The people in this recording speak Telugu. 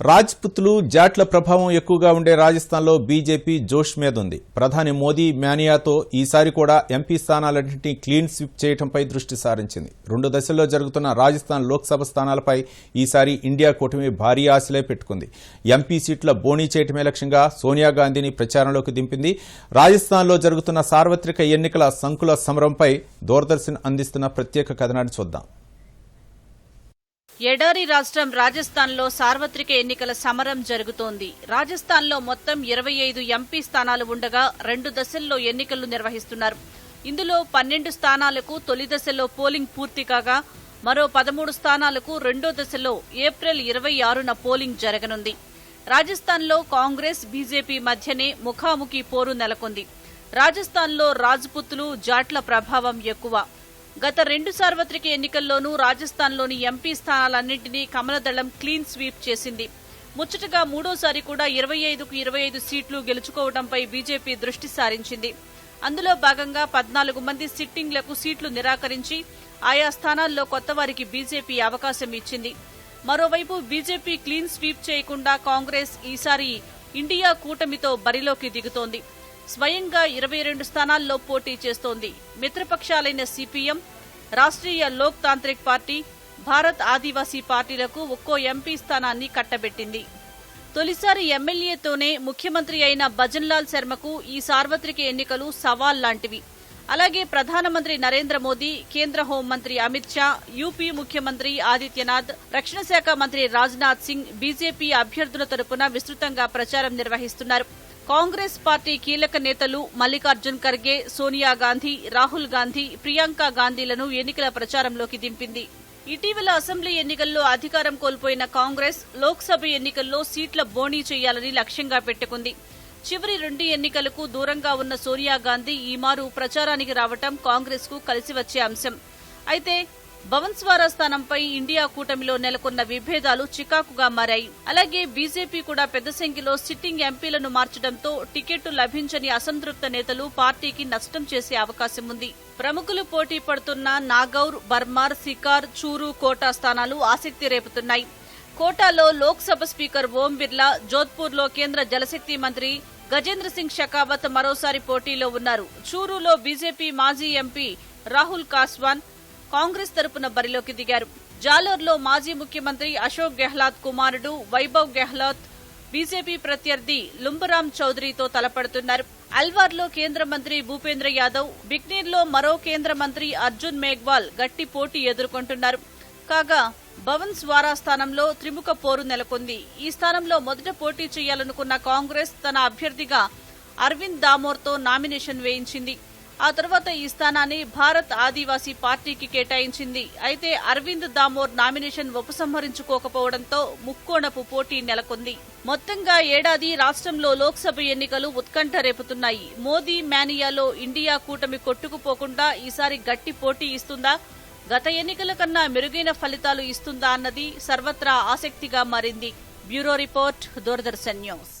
రాజ్పుత్లు జాట్ల ప్రభావం ఎక్కువగా ఉండే రాజస్థాన్లో బీజేపీ జోష్ మీద ఉంది ప్రధాని మోదీ మ్యానియాతో ఈసారి కూడా ఎంపీ స్థానాలన్నింటినీ క్లీన్ స్విప్ చేయడంపై దృష్టి సారించింది. రెండు దశల్లో జరుగుతున్న రాజస్థాన్ లోక్సభ స్థానాలపై ఈసారి ఇండియా కూటమి భారీ ఆశలే పెట్టుకుంది. ఎంపీ సీట్ల బోణీ చేయటమే లక్ష్యంగా సోనియా గాంధీని ప్రచారంలోకి దింపింది. రాజస్థాన్లో జరుగుతున్న సార్వత్రిక ఎన్నికల సంకుల సమరంపై దూరదర్శన్ అందిస్తున్న ప్రత్యేక కథనాన్ని చూద్దాం. ఎడారి రాష్ట్రం రాజస్థాన్లో సార్వత్రిక ఎన్నికల సమరం జరుగుతోంది. రాజస్థాన్లో మొత్తం ఇరవై ఐదు ఎంపీ స్థానాలు ఉండగా రెండు దశల్లో ఎన్నికలు నిర్వహిస్తున్నారు. ఇందులో పన్నెండు స్థానాలకు తొలి దశలో పోలింగ్ పూర్తి కాగా మరో పదమూడు స్థానాలకు రెండో దశలో ఏప్రిల్ ఇరవై ఆరున పోలింగ్ జరగనుంది. రాజస్థాన్లో కాంగ్రెస్ బీజేపీ మధ్యనే ముఖాముఖి పోరు నెలకొంది. రాజస్థాన్లో రాజ్పుత్లు జాట్ల ప్రభావం ఎక్కువ. గత రెండు సార్వత్రిక ఎన్నికల్లోనూ రాజస్థాన్లోని ఎంపీ స్థానాలన్నింటినీ కమలదళం క్లీన్ స్వీప్ చేసింది. ముచ్చటగా మూడోసారి కూడా ఇరవై ఐదుకు ఇరవై ఐదు సీట్లు గెలుచుకోవడంపై బీజేపీ దృష్టి సారించింది. అందులో భాగంగా పద్నాలుగు మంది సిట్టింగ్లకు సీట్లు నిరాకరించి ఆయా స్థానాల్లో కొత్తవారికి బీజేపీ అవకాశం ఇచ్చింది. మరోవైపు బీజేపీ క్లీన్ స్వీప్ చేయకుండా కాంగ్రెస్ ఈసారి ఇండియా కూటమితో బరిలోకి దిగుతోంది. స్వయంగా ఇరవై రెండు స్థానాల్లో పోటీ చేస్తోంది. మిత్రపక్షాలైన CPM Rashtriya Lok tantric party Bharat Adivasi పార్టీలకు ఒక్కో ఎంపీ స్థానాన్ని కట్టబెట్టింది. తొలిసారి ఎమ్మెల్యేతోనే ముఖ్యమంత్రి అయిన భజన్లాల్ శర్మకు ఈ సార్వత్రిక ఎన్నికలు సవాల్ లాంటివి అలాగే ప్రధానమంత్రి నరేంద్ర మోదీ కేంద్ర హోంమంత్రి అమిత్ షా యూపీ ముఖ్యమంత్రి ఆదిత్యనాథ్ రక్షణ శాఖ మంత్రి రాజ్నాథ్ సింగ్ బీజేపీ అభ్యర్థుల తరపున విస్తృతంగా ప్రచారం నిర్వహిస్తున్నారు. కాంగ్రెస్ పార్టీ కీలక నేతలు మల్లికార్జున్ ఖర్గే సోనియా గాంధీ రాహుల్ గాంధీ ప్రియాంక గాంధీలను ఎన్నికల ప్రచారంలోకి దింపింది. ఇటీవల అసెంబ్లీ ఎన్నికల్లో అధికారం కోల్పోయిన కాంగ్రెస్ లోక్సభ ఎన్నికల్లో సీట్ల బోణీ చేయాలని లక్ష్యంగా పెట్టుకుంది. చివరి రెండు ఎన్నికలకు దూరంగా ఉన్న సోనియా గాంధీ ఈమారు ప్రచారానికి రావటం కాంగ్రెస్కు కలిసి వచ్చే అంశం. అయితే భవన్స్వారా స్థానంపై ఇండియా కూటమిలో నెలకొన్న విభేదాలు చికాకుగా మారాయి. అలాగే బీజేపీ కూడా పెద్ద సంఖ్యలో సిట్టింగ్ ఎంపీలను మార్చడంతో టికెట్టు లభించని అసంతృప్త నేతలు పార్టీకి నష్టం చేసే అవకాశం ఉంది. ప్రముఖులు పోటీ పడుతున్న నాగౌర్ బర్మార్ సికార్ చూరు కోటా స్థానాలు ఆసక్తి రేపుతున్నాయి. కోటాలో లోక్సభ స్పీకర్ ఓం బిర్లా జోధ్పూర్లో కేంద్ర జలశక్తి మంత్రి గజేంద్ర సింగ్ షెకావత్ మరోసారి పోటీలో ఉన్నారు. చూరులో బీజేపీ మాజీ ఎంపీ రాహుల్ కాస్వాన్ కాంగ్రెస్ తరపున బరిలోకి దిగారు. జాలోర్లో మాజీ ముఖ్యమంత్రి అశోక్ గెహ్లాత్ కుమారుడు వైభవ్ గెహ్లాత్ బీజేపీ ప్రత్యర్థి లుంబరామ్ చౌదరితో తలపడుతున్నారు. అల్వార్లో కేంద్ర మంత్రి భూపేంద్ర యాదవ్ బిక్నీర్లో మరో కేంద్ర మంత్రి అర్జున్ మేఘ్వాల్ గట్టి పోటీ ఎదుర్కొంటున్నారు. కాగా భవన్ స్వారా స్థానంలో త్రిముఖ పోరు నెలకొంది. ఈ స్థానంలో మొదట పోటీ చేయాలనుకున్న కాంగ్రెస్ తన అభ్యర్థిగా అరవింద్ దామోర్తో నామినేషన్ వేయించింది. ఆ తర్వాత ఈ స్థానాన్ని భారత్ ఆదివాసీ పార్టీకి కేటాయించింది. అయితే అరవింద్ దామోర్ నామినేషన్ ఉపసంహరించుకోకపోవడంతో ముక్కోణపు పోటీ నెలకొంది. మొత్తంగా ఏడాది రాష్ట్రంలో లోక్సభ ఎన్నికలు ఉత్కంఠ రేపుతున్నాయి. మోదీ మేనియాలో ఇండియా కూటమి కొట్టుకుపోకుండా ఈసారి గట్టి పోటీ ఇస్తుందా? గత ఎన్నికల కన్నా మెరుగైన ఫలితాలు ఇస్తుందా అన్నది సర్వత్రా ఆసక్తిగా మారింది. Bureau report Doordarshan news.